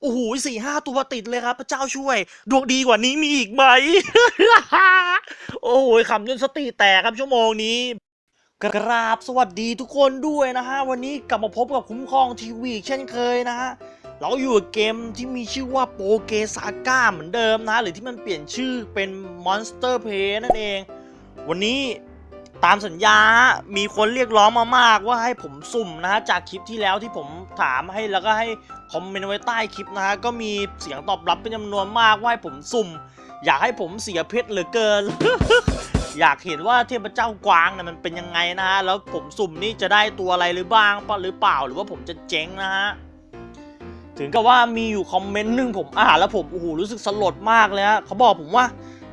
โอ้โหสี่ห้าตัวติดเลยครับ พระเจ้าช่วย ดวงดีกว่านี้มีอีกไหม โอ้โหขำจนสติแตกครับชั่วโมงนี้กราบสวัสดีทุกคนด้วยนะฮะ วันนี้กลับมาพบกับคุ้มครองทีวีเช่นเคยนะฮะ เราอยู่กับเกมที่มีชื่อว่าโปเกซาก้าเหมือนเดิมนะ หรือที่มันเปลี่ยนชื่อเป็น Monster Play นั่นเอง วันนี้ ตามสัญญา มีคนเรียกร้องมามากว่าให้ผมสุ่มนะฮะจากคลิปที่แล้วที่ผมถามให้แล้วก็ให้คอมเมนต์ไว้ใต้คลิปนะฮะก็มีเสียงตอบรับเป็นจำนวนมากว่าให้ผมสุ่ม อยากให้ผมเสียเพชรเหลือเกิน อยากเห็นว่าเทพเจ้ากวางเนี่ยมันเป็นยังไงนะฮะแล้วผมสุ่มนี่จะได้ตัวอะไรหรือบ้างปะหรือเปล่าหรือว่าผมจะเจ๊งนะฮะถึงกับว่ามีอยู่คอมเมนต์หนึ่งผมอ่านแล้วผมโอ้โหรู้สึกสลดมากเลยฮะเขาบอกผมว่า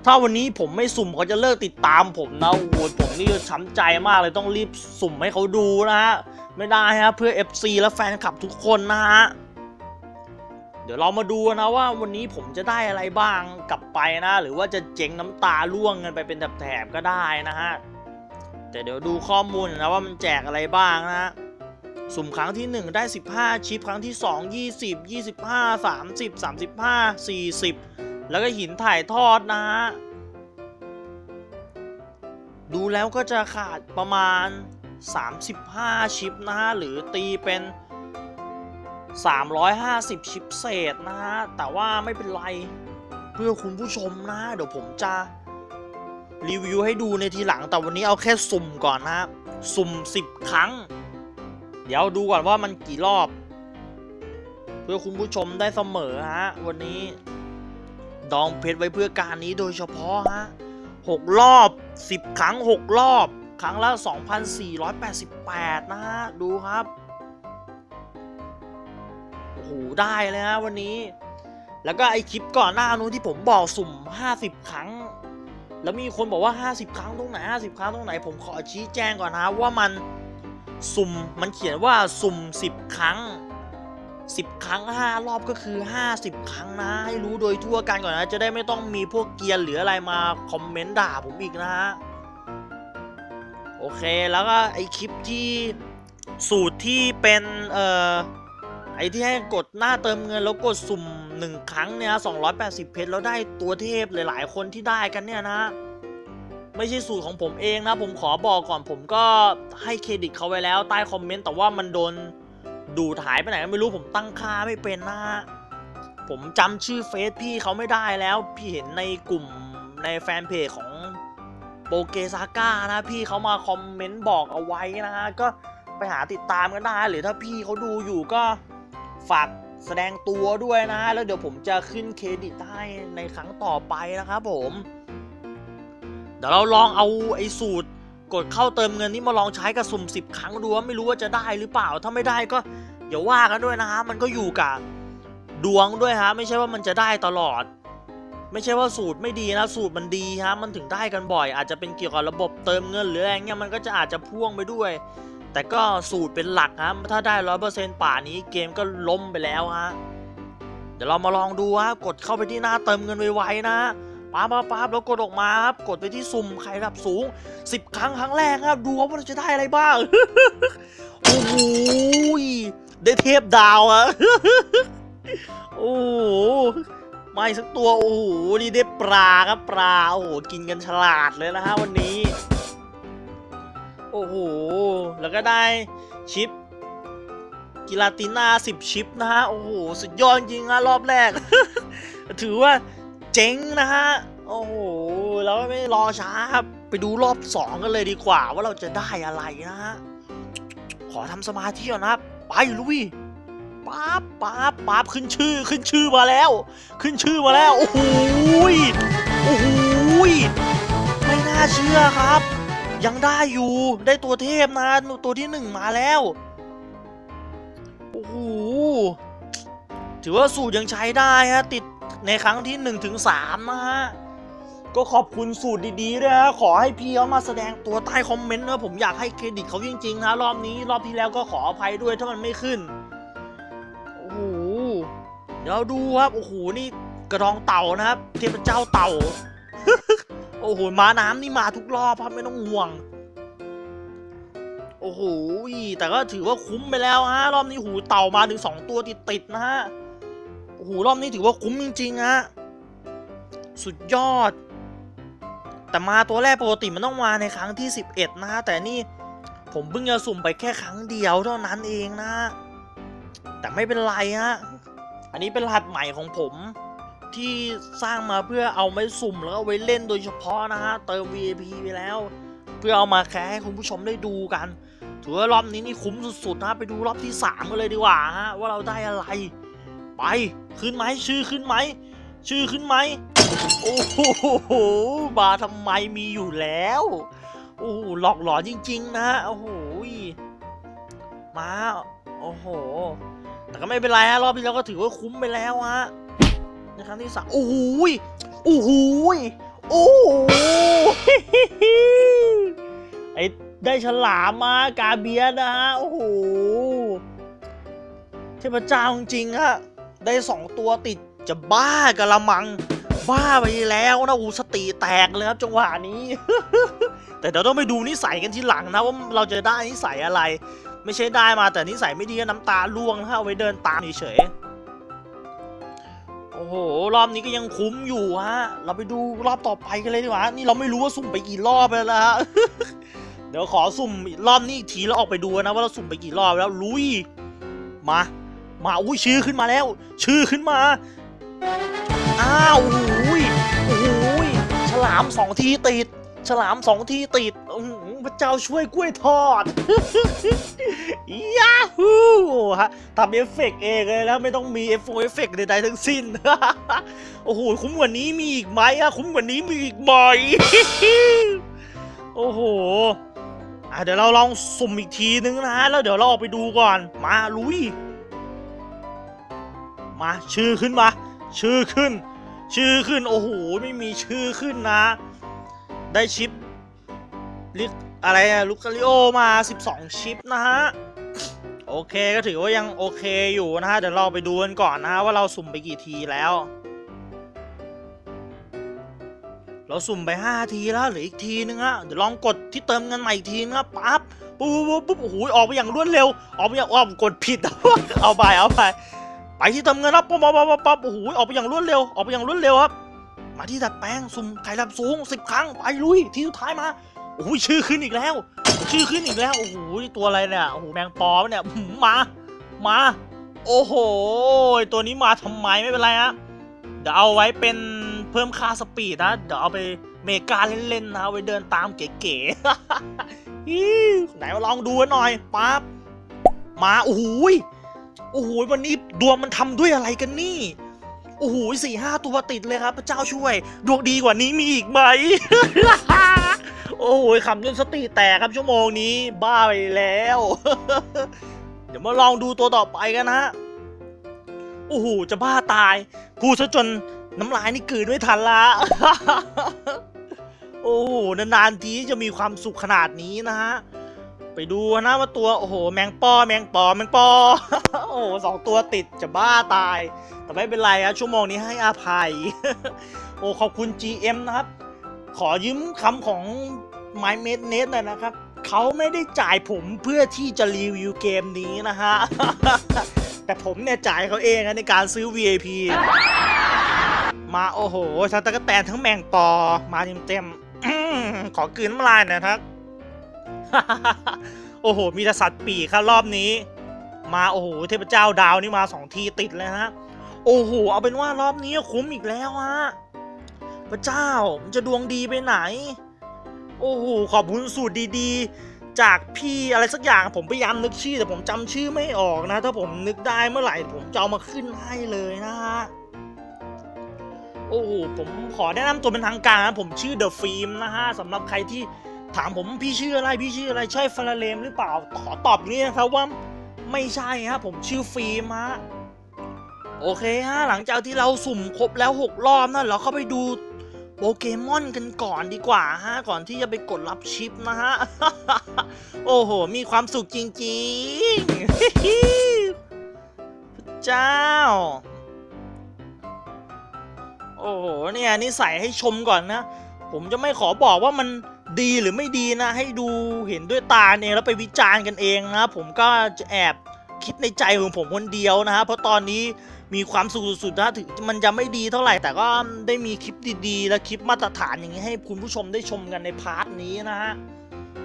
ถ้าวันนี้ผมไม่สุ่มเขาจะเลิกติดตามผมนะโอ้โหผมนี่ช้ำใจมากเลยต้องรีบสุ่มให้เขาดูนะฮะไม่ได้ฮะเพื่อ FC และแฟนคลับทุกคนนะฮะเดี๋ยวเรามาดูนะว่าวันนี้ผมจะได้อะไรบ้างกลับไปนะ หรือว่าจะเจ๊งน้ำตาล่วงกันไปเป็นแถบๆก็ได้นะฮะแต่เดี๋ยวดูข้อมูลนะว่ามันแจกอะไรบ้างนะฮะสุ่มครั้งที่ 1 ได้ 15 ชิปครั้งที่ 2 20 25 30 35 40 แล้วก็หินถ่ายทอดนะฮะ ดูแล้วก็จะขาดประมาณ 35 ชิปนะฮะ หรือตีเป็น 350 ชิปเศษนะฮะ แต่ว่าไม่เป็นไร เพื่อคุณผู้ชมนะ เดี๋ยวผมจะรีวิวให้ดูในทีหลัง แต่วันนี้เอาแค่สุ่มก่อนนะฮะสุ่ม 10 ครั้ง เดี๋ยวดูก่อนว่ามันกี่รอบ เพื่อคุณผู้ชมได้เสมอฮะ วันนี้ ดองเพชรไว้เพื่อการนี้โดยเฉพาะฮะหกรอบสิบครั้งหกรอบ ครั้งละ2,488 นะฮะ ดูครับ โอ้โห ได้เลยฮะวันนี้ แล้วก็ไอคลิปก่อนหน้านู้นที่ผมบอกสุ่ม 50 ครั้ง แล้วมีคนบอกว่า 50 ครั้งตรงไหน 50 ครั้งตรงไหน ผมขอชี้แจงก่อนนะว่ามันสุ่มมันเขียนว่าสุ่ม 10 ครั้ง 10 ครั้ง 5 รอบก็คือ 50 ครั้งนะ ให้รู้โดยทั่วกันก่อนนะ จะได้ไม่ต้องมีพวกเกียร์หรืออะไรมาคอมเมนต์ด่าผมอีกนะฮะ โอเคแล้วก็ไอคลิปที่สูตรที่เป็นเอ่อไอที่ให้กดหน้าเติมเงินแล้วกดสุ่ม 1 ครั้งเนี่ย280เพชรแล้วได้ตัวเทพหลาย ๆ คนที่ได้กันเนี่ยนะไม่ใช่สูตรของผมเองนะ ผมขอบอกก่อนผมก็ให้เครดิตเขาไว้แล้วใต้คอมเมนต์แต่ว่ามันโดน ดูดหายไปไหนก็ไม่รู้ผมตั้งค่าไม่เป็นนะฮะผมจำชื่อเฟซพี่เขาไม่ได้แล้ว พี่เห็นในกลุ่มในแฟนเพจของโปเกซาก้านะพี่เขามาคอมเมนต์บอกเอาไว้นะฮะก็ไปหาติดตามกันได้ หรือถ้าพี่เขาดูอยู่ก็ฝากแสดงตัวด้วยนะ แล้วเดี๋ยวผมจะขึ้นเครดิตให้ในครั้งต่อไปนะครับผม เดี๋ยวเราลองเอาไอ้สูตร กดเข้าเติมเงินนี่มาลองใช้กับสุ่ม10 ครั้งดูว่าไม่รู้ว่าจะได้หรือเปล่า ถ้าไม่ได้ก็อย่าว่ากันด้วยนะฮะมันก็อยู่กับดวงด้วยฮะไม่ใช่ว่ามันจะได้ตลอด ไม่ใช่ว่าสูตรไม่ดีนะ สูตรมันดีฮะมันถึงได้กันบ่อย อาจจะเป็นเกี่ยวกับระบบเติมเงินหรืออะไรเงี้ยมันก็จะอาจจะพ่วงไปด้วย แต่ก็สูตรเป็นหลักฮะถ้าได้ร้อยเปอร์เซ็นต์ป่านี้เกมก็ล้มไปแล้วฮะเดี๋ยวเรามาลองดูฮะกดเข้าไปที่หน้าเติมเงินไวๆนะ ป๊าบป๊าบป๊าบแล้วกดออกมาครับ กดไปที่สุ่มไข่ระดับสูง 10 ครั้งครั้งแรกครับดูว่าเราจะได้อะไรบ้าง โอ้โหได้เทพดาวอะโอ้โหไม่สักตัว โอ้โห นี่ได้ปลาครับปลา โอ้โห กินกันฉลาดเลยนะฮะวันนี้ โอ้โห แล้วก็ได้ชิปกิลาติน่า10 ชิปนะฮะ โอ้โห สุดยอดจริงนะรอบแรก ถือว่า เจ๋งนะฮะ โอ้โหแล้วไม่รอช้าครับ ไปดูรอบ2กันเลยดีกว่า ว่าเราจะได้อะไรนะฮะ ขอทำสมาธิก่อนนะครับ ไปลุยป๊าบป๊าบป๊าบขึ้นชื่อขึ้นชื่อมาแล้ว ขึ้นชื่อมาแล้ว โอ้โหโอ้โหไม่น่าเชื่อครับ ยังได้อยู่ได้ตัวเทพนะตัวที่หนึ่งมาแล้วโอ้โหถือว่าสูตรยังใช้ได้ฮะติด ในครั้งที่1ถึง3นะฮะ ก็ขอบคุณสูตรดีๆด้วยฮะขอให้พี่เขามาแสดงตัวใต้คอมเมนต์นะผมอยากให้เครดิตเขาจริงๆนะรอบนี้รอบที่แล้วก็ขออภัยด้วยถ้ามันไม่ขึ้น โอ้โห เดี๋ยวดูครับ โอ้โห นี่กระดองเต่านะครับ เทพเจ้าเต่า โอ้โห ม้าน้ำนี่มาทุกรอบครับไม่ต้องห่วงโอ้โห แต่ก็ถือว่าคุ้มไปแล้วฮะ รอบนี้หูเต่ามาถึง 2 ตัวติดๆนะฮะ หูรอบนี้ถือว่าคุ้มจริงๆฮะสุดยอด แต่มาตัวแรกปกติมันต้องมาในครั้งที่ 11 นะฮะแต่นี่ผมเพิ่งจะสุ่มไปแค่ครั้งเดียวเท่านั้นเองนะ แต่ไม่เป็นไรฮะอันนี้เป็นรหัสใหม่ของผมที่สร้างมาเพื่อเอาไว้สุ่มแล้วก็ไว้เล่นโดยเฉพาะนะฮะเติม VIP ไปแล้ว เพื่อเอามาแคร์ให้คุณผู้ชมได้ดูกัน ถือว่ารอบนี้นี่คุ้มสุดๆนะไปดูรอบที่ 3 กันเลยดีกว่าฮะว่าเราได้อะไร ไปขึ้นไหมชื่อขึ้นไหมชื่อขึ้นไหมโอ้โหมาทำไมมีอยู่แล้วโอ้โหหลอกหลอนจริง ๆ นะโอ้โหมาโอ้โห แต่ก็ไม่เป็นไรฮะรอบที่แล้วก็ถือว่าคุ้มไปแล้วฮะในครั้งที่สามโอ้โหยโอ้โหยโอ้โหไอ้ได้ฉลามมากาเบียนะฮะโอ้โหเทพเจ้าจริงฮะ ได้สองตัวติดจะบ้ากะละมัง บ้าไปแล้วนะอูสติแตกเลยครับจังหวะนี้ แต่เดี๋ยวต้องไปดูนิสัยกันทีหลังนะว่าเราจะได้นิสัยอะไร ไม่ใช่ได้มาแต่นิสัยไม่ดีน้ำตาล่วงนะเอาไว้เดินตามเฉยโอ้โห รอบนี้ก็ยังคุ้มอยู่ฮะ เราไปดูรอบต่อไปกันเลยดีกว่า นี่เราไม่รู้ว่าสุ่มไปกี่รอบแล้วนะฮะ เดี๋ยวขอสุ่มรอบนี้อีกทีแล้วออกไปดูนะว่าเราสุ่มไปกี่รอบแล้วลุย มา มาอุ้ยชื่อขึ้นมาแล้ว ชื่อขึ้นมา อ้าวโอ้ยโอ้ยฉลามสองทีติด ฉลามสองทีติดพระเจ้าช่วยกล้วยทอดยาฮูฮะทำเอฟเฟกต์เองเลยแล้วไม่ต้องมีเอฟเอฟเฟกต์ใดๆทั้งสิ้น โอ้โห คุ้มกว่านี้มีอีกไหมอะคุ้มกว่านี้มีอีกไหมโอ้โหอะเดี๋ยวเราลองสุ่มอีกทีนึงนะฮะแล้วเดี๋ยวเราออกไปดูก่อน มาลุย มาชื่อขึ้นมา ชื่อขึ้น ชื่อขึ้นโอ้โหไม่มีชื่อขึ้นนะ ได้ชิปลิกอะไรอะลูกาลิโอมา 12 ชิปนะฮะโอเคก็ถือว่ายังโอเคอยู่นะฮะเดี๋ยวเราไปดูกันก่อนนะฮะว่าเราสุ่มไปกี่ทีแล้ว เราสุ่มไป 5 ทีแล้วเหลืออีกทีนึงฮะเดี๋ยวลองกดที่เติมเงินใหม่อีกทีนะครับปั๊บปุ๊บปุ๊บปุ๊บโอ้โหออกไปอย่างรวดเร็ว ออกไปอย่างอ้อมกดผิดเอาไปเอาไป ไปที่เติมเงินครับปั๊บปั๊บปั๊บปั๊บปั๊บโอ้โหออกไปอย่างรวดเร็วออกไปอย่างรวดเร็วครับ มาที่ดัดแปลงสุ่มไข่ดับสูงสิบครั้งไปลุยที่สุดท้ายมาโอ้โหชื่อขึ้นอีกแล้ว ชื่อขึ้นอีกแล้วโอ้โหตัวอะไรเนี่ยโอ้โหแมงปอเนี่ยมามา โอ้โห ตัวนี้มาทำไมไม่เป็นไรฮะเดี๋ยวเอาไว้เป็นเพิ่มค่าสปีดนะเดี๋ยวเอาไปเมกาเล่นๆนะเอาไว้เดินตามเก๋ๆไหนมาลองดูหน่อยปั๊บมาโอ้โห โอ้โหยวันนี้ดวงมันทำด้วยอะไรกันนี่ โอ้โหสี่ห้าตัวติดเลยครับ พระเจ้าช่วย ดวงดีกว่านี้มีอีกไหม โอ้โหขำจนสติแตกครับชั่วโมงนี้ บ้าไปแล้ว เดี๋ยวมาลองดูตัวต่อไปกันนะฮะโอ้โหจะบ้าตาย พูดซะจนน้ำลายนี่กลืนไม่ทันละ โอ้โหนานๆทีจะมีความสุขขนาดนี้นะฮะ ไปดูนะว่าตัวโอ้โหแมงปอแมงปอแมงปอโอ้โหสองตัวติดจะบ้าตาย แต่ไม่เป็นไรครับชั่วโมงนี้ให้อภัย โอ้ขอบคุณ GM นะครับ ขอยืมคำของ My m a d e Net หน่อยนะครับเขาไม่ได้จ่ายผมเพื่อที่จะรีวิวเกมนี้นะฮะ แต่ผมเนี่ยจ่ายเขาเองนะในการซื้อ VIP มาโอ้โหทั้งตะกแตนทั้งแมงปอมาเต็มๆขอกืนน้ำลายหนะครับ โอ้โห มีแต่สัตว์ปีกครับรอบนี้ มาโอ้โหเทพเจ้าดาวนี่มาสองทีติดเลยฮะ โอ้โห เอาเป็นว่ารอบนี้คุ้มอีกแล้วฮะ พระเจ้ามันจะดวงดีไปไหน โอ้โห ขอบคุณสูตรดีๆ จากพี่อะไรสักอย่างผมพยายามนึกชื่อ แต่ผมจำชื่อไม่ออกนะ ถ้าผมนึกได้เมื่อไหร่ผมจะเอามาขึ้นให้เลยนะฮะโอ้โห ผมขอแนะนำตัวเป็นทางการนะผมชื่อเดอะฟิล์มนะฮะสำหรับใครที่ ถามผมพี่ชื่ออะไรพี่ชื่ออะไรใช่ฟาราเลมหรือเปล่าขอตอบอย่างนี้นะครับว่าไม่ใช่ฮะผมชื่อฟิล์มฮะโอเคฮะหลังจากที่เราสุ่มครบแล้ว 6 รอบนะเราเข้าไปดูโปเกมอนกันก่อนดีกว่าฮะก่อนที่จะไปกดรับชิปนะฮะ โอ้โห มีความสุขจริงๆพระเจ้า โอ้โหเนี่ยนี่ใส่ให้ชมก่อนนะ ผมจะไม่ขอบอกว่ามัน ดีหรือไม่ดีนะ ให้ดูเห็นด้วยตาเองแล้วไปวิจารณ์กันเองนะผมก็จะแอบคิดในใจของผมคนเดียวนะฮะเพราะตอนนี้มีความสุขสุดๆนะถึงมันจะไม่ดีเท่าไหร่แต่ก็ได้มีคลิปดีๆ และคลิปมาตรฐานอย่างนี้ให้คุณผู้ชมได้ชมกันในพาร์ทนี้นะฮะ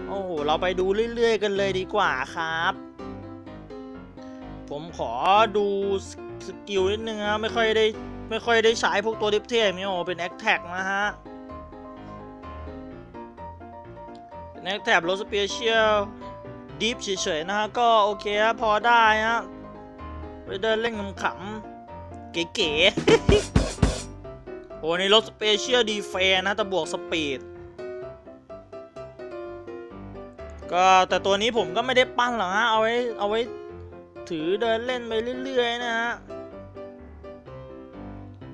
โอ้โหเราไปดูเรื่อยๆ กันเลยดีกว่าครับ ผมขอดูสสกิลนิดนึงนะไม่ค่อยได้ไม่ค่อยได้ใช้พวกตัวดิฟเทมนี่โอ้เป็นแอคแท็กนะฮะ เป็นแอคแท็กรถสเปเชียลดิฟเฉยๆนะฮะ ก็โอเคฮะพอได้ฮะ ไปเดินเล่นขำๆเก๋ๆ โอ้ในรถสเปเชียลดีเฟนะแต่บวกสปีด ก็แต่ตัวนี้ผมก็ไม่ได้ปั้นหรอกฮะ เอาไว้เอาไว้ถือเดินเล่นไปเรื่อยๆนะฮะ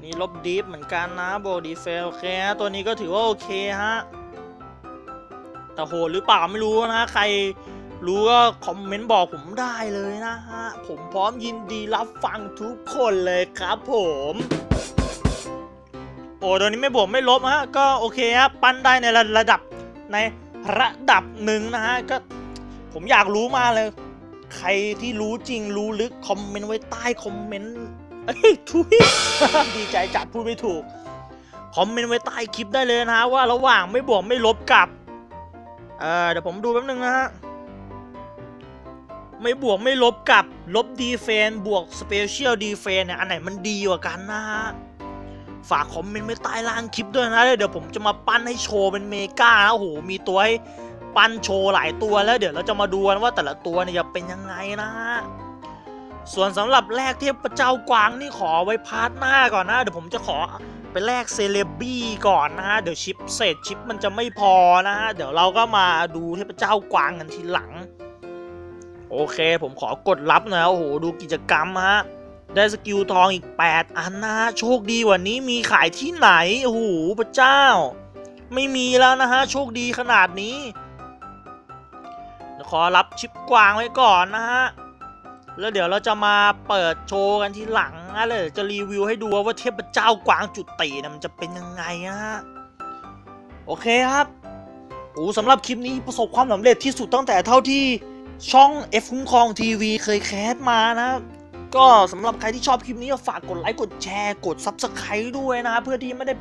นี่ลบดีฟเหมือนกันนะโบดีเฟลโอเคฮะตัวนี้ก็ถือว่าโอเคฮะ แต่โหดหรือเปล่าไม่รู้นะใครรู้ก็คอมเมนต์บอกผมได้เลยนะฮะ ผมพร้อมยินดีรับฟังทุกคนเลยครับผม โอ้ตัวนี้ไม่บวกไม่ลบฮะ ก็โอเคฮะ ปั้นได้ในระระดับในระดับหนึ่งนะฮะ ก็ผมอยากรู้มากเลย ใครที่รู้จริงรู้ลึกคอมเมนต์ไว้ใต้คอมเมนต์ทุยดีใจจัดพูดไม่ถูก คอมเมนต์ไว้ใต้คลิปได้เลยนะฮะว่าระหว่างไม่บวกไม่ลบกับ เออเดี๋ยวผมดูแป๊บนึงนะฮะ ไม่บวกไม่ลบกับลบดีเฟนบวกสเปเชียลดีเฟนเนี่ยอันไหนมันดีกว่ากันนะฮะ ฝากคอมเมนต์ไว้ใต้ล่างคลิปด้วยนะ เดี๋ยวผมจะมาปั้นให้โชว์เป็นเมกานะโอ้โห มีตัวให้ปั้นโชว์หลายตัวแล้วเดี๋ยวเราจะมาดูกันว่าแต่ละตัวเนี่ยจะเป็นยังไงนะฮะส่วนสำหรับแลกเทพเจ้ากวางนี่ขอไว้พาร์ทหน้าก่อนนะ เดี๋ยวผมจะขอ แลกเซเลบี้ก่อนนะฮะ เดี๋ยวชิปเศษชิปมันจะไม่พอนะฮะ เดี๋ยวเราก็มาดูเทพเจ้ากวางกันทีหลัง โอเค ผมขอกดรับนะโอ้โห ดูกิจกรรมฮะ ได้สกิลทองอีก 8 อันนะโชคดีกว่านี้มีขายที่ไหน โอ้โห พระเจ้า ไม่มีแล้วนะฮะ โชคดีขนาดนี้ ขอรับชิปกวางไว้ก่อนนะฮะ แล้วเดี๋ยวเราจะมาเปิดโชว์กันทีหลังนะแล้วเดี๋ยจะรีวิวให้ดูว่าเทพเจ้ากวางจุดตีนะมันจะเป็นยังไงนะฮะโอเคครับโอ้สำหรับคลิปนี้ประสบความสำเร็จที่สุดตั้งแต่เท่าที่ช่อง F คุ้มครองทีวีเคยแคสมานะก็สำหรับใครที่ชอบคลิปนี้ฝากกดไลค์กดแชร์กด Subscribe ด้วยนะเพื่อที่ไม่ได้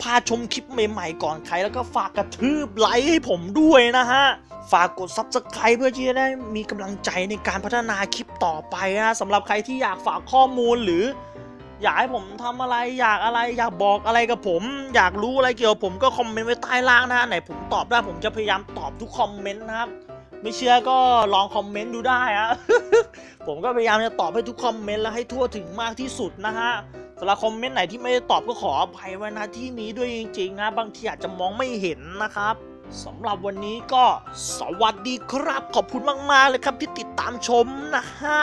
พลาดชมคลิปใหม่ๆก่อนใครแล้วก็ฝากกระทืบไลค์ให้ผมด้วยนะฮะ ฝากกด Subscribe เพื่อที่จะได้มีกำลังใจในการพัฒนาคลิปต่อไปนะสำหรับใครที่อยากฝากข้อมูลหรือ อยากให้ผมทำอะไรอยากอะไรอยากบอกอะไรกับผม อยากรู้อะไรเกี่ยวกับผมก็คอมเมนต์ไว้ใต้ล่างนะไหนผมตอบได้ผมจะพยายามตอบทุกคอมเมนต์นะครับไม่เชื่อก็ลองคอมเมนต์ดูได้อะผมก็พยายามจะตอบให้ทุกคอมเมนต์และให้ทั่วถึงมากที่สุดนะฮะสำหรับคอมเมนต์ไหนที่ไม่ได้ตอบก็ขออภัยไว้นะที่นี้ด้วยจริงๆนะบางทีอาจจะมองไม่เห็นนะครับ สำหรับวันนี้ก็สวัสดีครับ ขอบคุณมาก ๆ เลยครับที่ติดตามชมนะฮะ